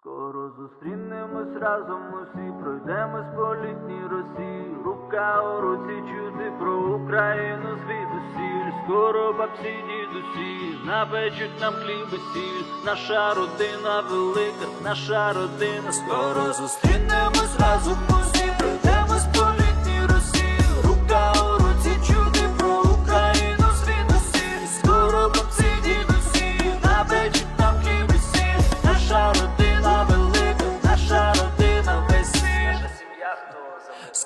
Скоро зустрінемось разом усі, пройдемось по літній Росії, рука у руці чути про Україну звідусіль. Скоро бабці дідусі напечуть нам хліб сіль. Наша родина велика, наша родина. Скоро зустрінемось разом усі,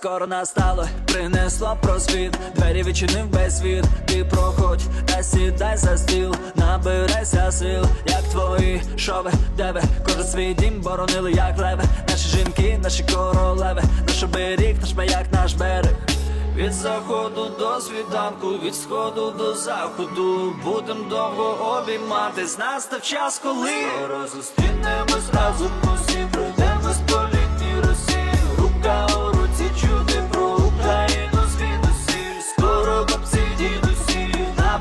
Скоро настало, принесло просвіт, двері відчинив весь світ, ти проходь та сідай за стіл, набирайся сил, як твої шови, ви? Кожен свій дім боронили, як леви, наші жінки, наші королеви, наш оберіг, наш маяк, наш берег. Від заходу до світанку, від сходу до заходу, будем довго обійматись, настав час, коли Скоро зустрінемось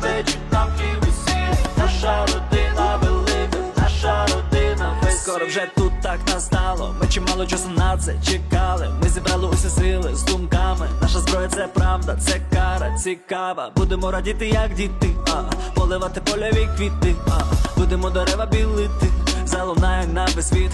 напечуть нам хліб наша родина велика, наша родина весь Скоро вже тут так настало, ми чимало часу на це чекали, ми зібрали усі сили з думками, наша зброя це правда, це кара цікава, будемо радіти як діти, а, поливати польові квіти, а, будемо дерева білити, залунає на весь світ,